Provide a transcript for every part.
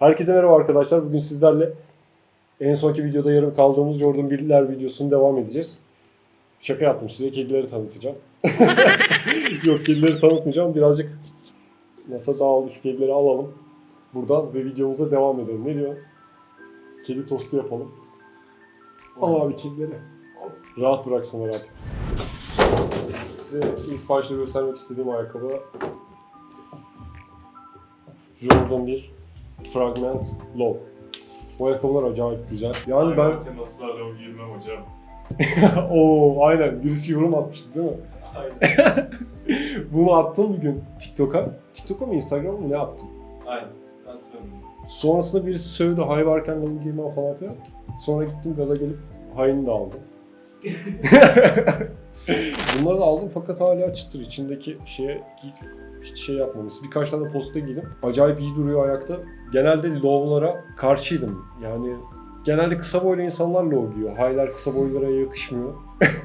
Herkese merhaba arkadaşlar. Bugün sizlerle en sonki videoda yarım kaldığımız Jordan 1'ler videosunu devam edeceğiz. Şaka yaptım size. Kedileri tanıtacağım. Yok kedileri tanıtmayacağım. Birazcık masa dağıldı. Şu kedileri alalım. Buradan ve videomuza devam edelim. Ne diyor? Kedi tostu yapalım. Al abi kedileri. Rahat bıraksınlar artık. Size ilk başta göstermek istediğim ayakkabı Jordan 1 Fragment Low. Bu ayakkabılar acayip güzel. Yani ben... ben ısrarla o giymem hocam. Oo aynen birisi yorum atmıştı değil mi? Aynen. Bunu attım bir gün TikTok'a. TikTok'a mı Instagram'a mı ne attım? Aynen. Hatırlamıyorum. Sonrasında birisi sövdü hay varken lavı giymem falan filan. Sonra gittim gaza gelip hayını da aldım. Bunları da aldım fakat hala çıtır. İçindeki şeye hiç şey yapmamış. Birkaç tane posta giydim. Acayip iyi duruyor ayakta. Genelde low'lara karşıydım. Yani genelde kısa boylu insanlar low giyiyor. High'lar kısa boylara yakışmıyor.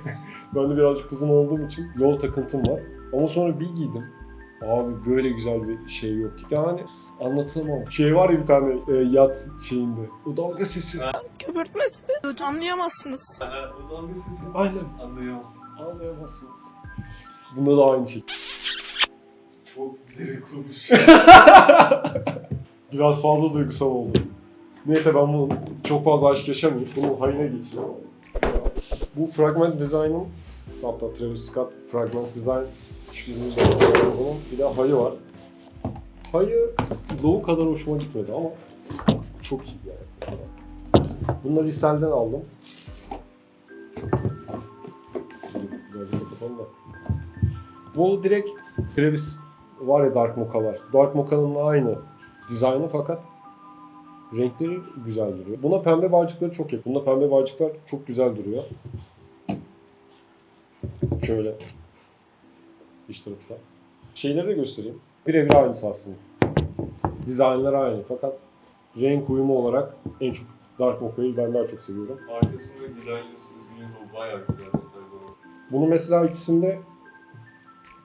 ben de birazcık uzun olduğum için low takıntım var. Ama sonra bir giydim. Abi böyle güzel bir şey yok. Yani anlatamam. Şey var ya bir tane e, yat şeyinde. O dalga sesi. köpürtmesi anlayamazsınız. Aha, o dalga sesi Aynen. anlayamazsın. Anlayamazsınız. Bunda da aynı şey. Çok diri konuşuyor. Biraz fazla duygusal oldu. Neyse ben bunu çok fazla aşk yaşamayayım. Bunun hayına geçeceğim. Bu Fragment Design'ın hatta Travis Scott Fragment Design hiçbirimiz bir de hayı var. Hayı Low kadar hoşuma gitmedi ama çok iyi yani. Bunları Risel'den aldım. Güzelce kapatalım. Bu direkt Travis var ya Dark Mocha'lar. Dark Mocha'nın aynı dizaynı fakat renkleri güzel duruyor. Buna pembe bağcıkları çok yakın. Bunda pembe bağcıklar çok güzel duruyor. Şöyle. İç tarafta. Şeyleri de göstereyim. Birebir aynısı aslında. Dizaynlar aynı fakat renk uyumu olarak en çok Dark Mocha'yı ben daha çok seviyorum. Arkasında gülen yüz, üzgün yüz o bayağı güzel. detay bu. Bunun mesela ikisinde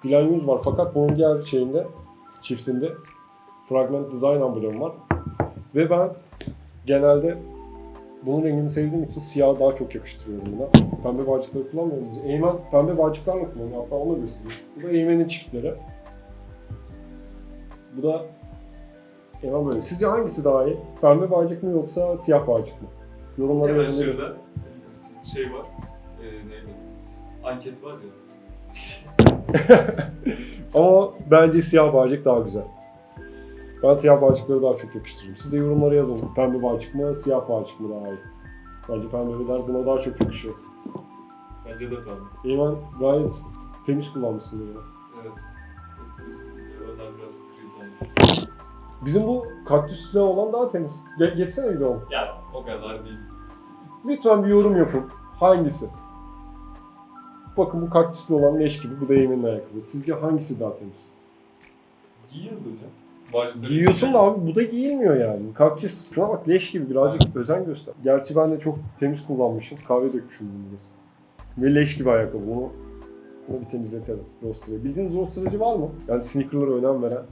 gülen yüz var fakat bunun diğer şeyinde çiftinde fragment design amblemi var. Ve ben genelde bunun rengini sevdiğim için siyah daha çok yakıştırıyorum buna. Pembe bağcıkları kullanmıyorum. Eymen pembe bağcıklarla kullanıyor. Hatta onu göstereyim. Bu da Eymen'in çiftleri. Bu da Eymen böyle. Sizce hangisi daha iyi? Pembe bağcık mı yoksa siyah bağcık mı? Yorumlara şurada şey var. Ee, neydi? Anket var ya. Ama bence siyah bağcık daha güzel. Ben siyah bağcıkları daha çok yakıştırırım. Siz de yorumlara yazın. Pembe bağcık mı, siyah bağcık mı daha iyi? Bence pembeler buna daha çok yakışıyor. Bence de ben. Eymen gayet temiz kullanmışsın bunu. Evet. Onlar biraz kriz oldu. Bizim bu kaktüsle olan daha temiz. Ge- geçsene bir de onu. Ya o kadar değil. Lütfen bir yorum yapın. Hangisi? Bakın bu kaktüslü olan leş gibi. Bu da Eymen'in ayakkabı. Sizce hangisi daha temiz? Giyiyoruz hocam. Başka Giyiyorsun da abi bu da giyilmiyor yani. Kaktüs. Şuna bak leş gibi birazcık özen göster. Gerçi ben de çok temiz kullanmışım. Kahve dökmüşüm bunun burası. Ve leş gibi ayakkabı. Bunu, bunu bir temizletelim. Roster'ı. Bildiğiniz roster'cı var mı? Yani sneaker'lara önem veren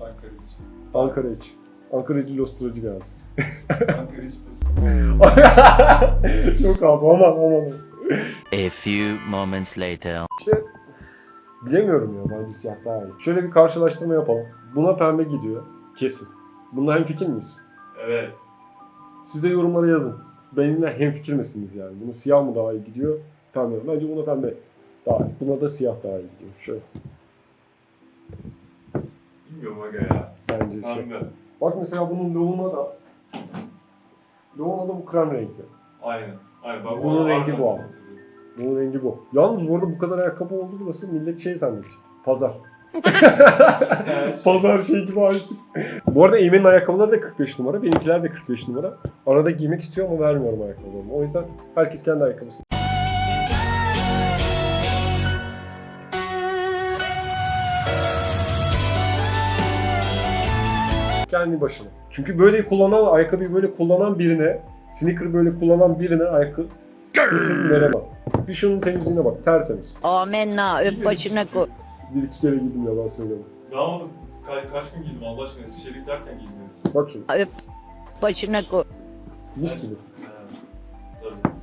Ankara için. Ankara iç. Ankara içi roster'cı geldi. Ankara için. Yok abi aman aman. A few moments later. İşte bilemiyorum ya bence siyah daha iyi. Şöyle bir karşılaştırma yapalım. Buna pembe gidiyor. Kesin. Bunda hem fikir miyiz? Evet. Siz de yorumlara yazın. Benimle hem fikir misiniz yani? Bunu siyah mı daha iyi gidiyor? Pembe mi? Bence buna pembe daha iyi. Buna da siyah daha iyi gidiyor. Şöyle. Bilmiyorum aga ya. Bence şey. Bak mesela bunun loğuna da loğuna da bu krem renkli. Aynen. Aynen. Bak, Bunun rengi bu abi. Bunun rengi bu. Yalnız bu arada bu kadar ayakkabı oldu burası millet şey zannedecek. Pazar. Pazar şey gibi açtık. bu arada Eymen'in ayakkabıları da 45 numara. Benimkiler de 45 numara. Arada giymek istiyor ama vermiyorum ayakkabılarımı. O yüzden herkes kendi ayakkabısını. Kendi başına. Çünkü böyle kullanan, ayakkabıyı böyle kullanan birine, sneaker böyle kullanan birine ayakkabı veremem. Bir şunun temizliğine bak, tertemiz. Amenna öp başına koy. Bir iki kere giydim yalan söylüyorum. Ne oldu? ka- kaç gün giydim Allah aşkına Eskişehir'e giderken giydim. Bak şimdi. Başına koy. Mis gibi. Tabii.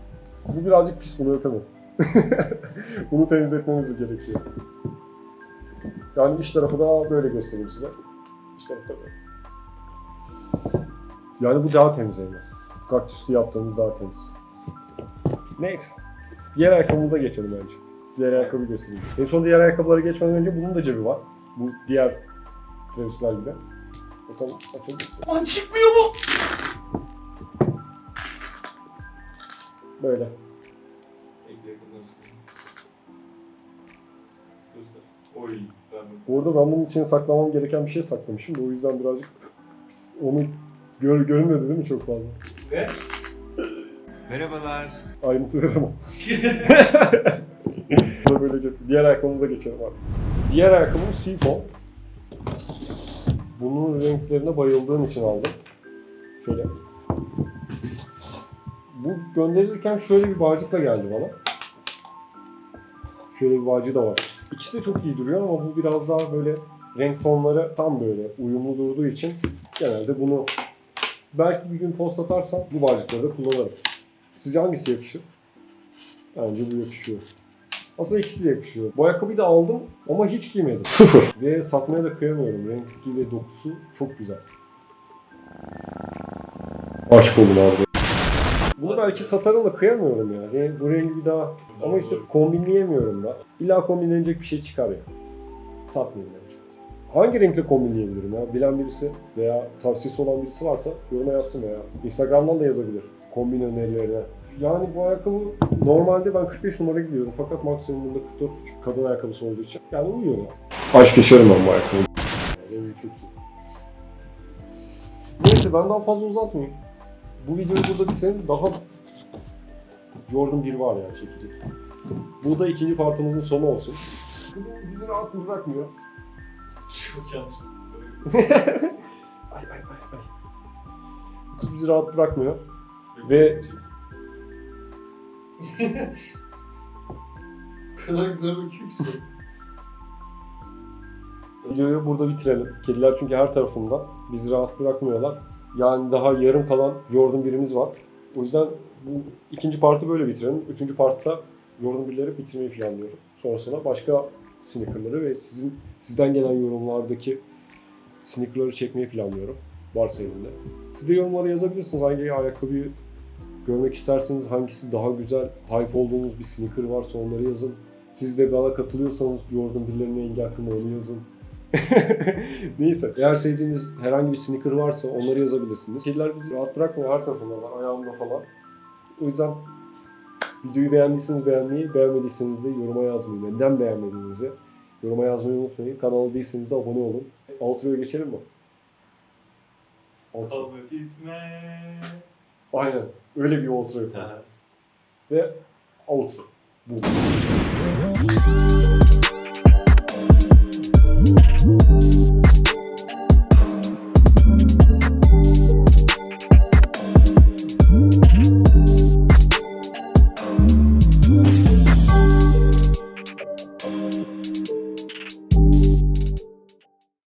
Bu birazcık pis bunu öpemem. bunu temizletmemiz de gerekiyor. Yani iç tarafı da böyle göstereyim size. İç tarafı da böyle. Yani bu daha temiz evde. Kaktüslü yaptığımız daha temiz. Neyse. Diğer ayakkabımıza geçelim bence. Diğer ayakkabı göstereyim. En son diğer ayakkabılara geçmeden önce bunun da cebi var. Bu diğer Travis'ler gibi. Bakalım açabilirsin. Lan çıkmıyor mu? Böyle. Oy. Bu arada ben bunun için saklamam gereken bir şey saklamışım o yüzden birazcık onu gör, görünmedi değil mi çok fazla? Ne? Merhabalar. Ayrıntı veremem. Böylece diğer ayakkabımıza geçelim abi. Diğer ayakkabım Seafoam. Bunun renklerine bayıldığım için aldım. Şöyle. Bu gönderirken şöyle bir bağcıkla geldi bana. Şöyle bir bağcığı da var. İkisi de çok iyi duruyor ama bu biraz daha böyle renk tonları tam böyle uyumlu durduğu için genelde bunu belki bir gün post atarsam bu bağcıkları da kullanırım. Sizce hangisi yakışır? Bence bu yakışıyor. Aslında ikisi de yakışıyor. Bu ayakkabıyı da aldım ama hiç giymedim. Sıfır. Ve satmaya da kıyamıyorum. Rengi ve dokusu çok güzel. Aşk olun abi. Bunu belki satarım da kıyamıyorum ya. Renk- Bu rengi bir daha... Ama işte kombinleyemiyorum da. İlla kombinlenecek bir şey çıkar ya. Satmayayım bence. Hangi renkle kombinleyebilirim ya? Bilen birisi veya tavsiyesi olan birisi varsa yoruma yazsın veya Instagram'dan da yazabilir. Kombin önerilerine. Yani bu ayakkabı normalde ben 45 numara gidiyorum fakat maksimumunda 44 kadın ayakkabısı olduğu için yani uyuyor ya. Aşk yaşarım ben bu ayakkabı. Yani çok iyi. Neyse ben daha fazla uzatmayayım. Bu videoyu burada bitirelim. Daha Jordan 1 var ya çekecek. Bu da ikinci partımızın sonu olsun. Kızım bizi rahat bırakmıyor. Çok yanlış. Ay ay ay ay. Kız bizi rahat bırakmıyor. Ve- O kadar güzel bakıyor ki. Videoyu burada bitirelim. Kediler çünkü her tarafında. Bizi rahat bırakmıyorlar. Yani daha yarım kalan Jordan birimiz var. O yüzden bu ikinci partı böyle bitirelim. Üçüncü partta Jordan birleri bitirmeyi planlıyorum. Sonrasında başka sneakerları ve sizin sizden gelen yorumlardaki sneakerları çekmeyi planlıyorum. Varsa elimde. Siz de yorumlara yazabilirsiniz hangi ayakkabıyı görmek isterseniz, hangisi daha güzel, hype olduğunuz bir sneaker varsa onları yazın. Siz de bana katılıyorsanız Jordan birilerine engel hakkında onu yazın. Neyse. Eğer sevdiğiniz herhangi bir sneaker varsa onları yazabilirsiniz. Kediler bizi rahat bırakmıyor. Her tarafında var. Ayağımda falan. O yüzden videoyu beğendiyseniz beğenmeyi, beğenmediyseniz de yoruma yazmayı. Neden beğenmediğinizi yoruma yazmayı unutmayın. Kanala değilseniz de abone olun. Outro'ya geçelim mi? Outro. Gitme. Aynen. Öyle bir outro yapalım. Ve outro. Bu.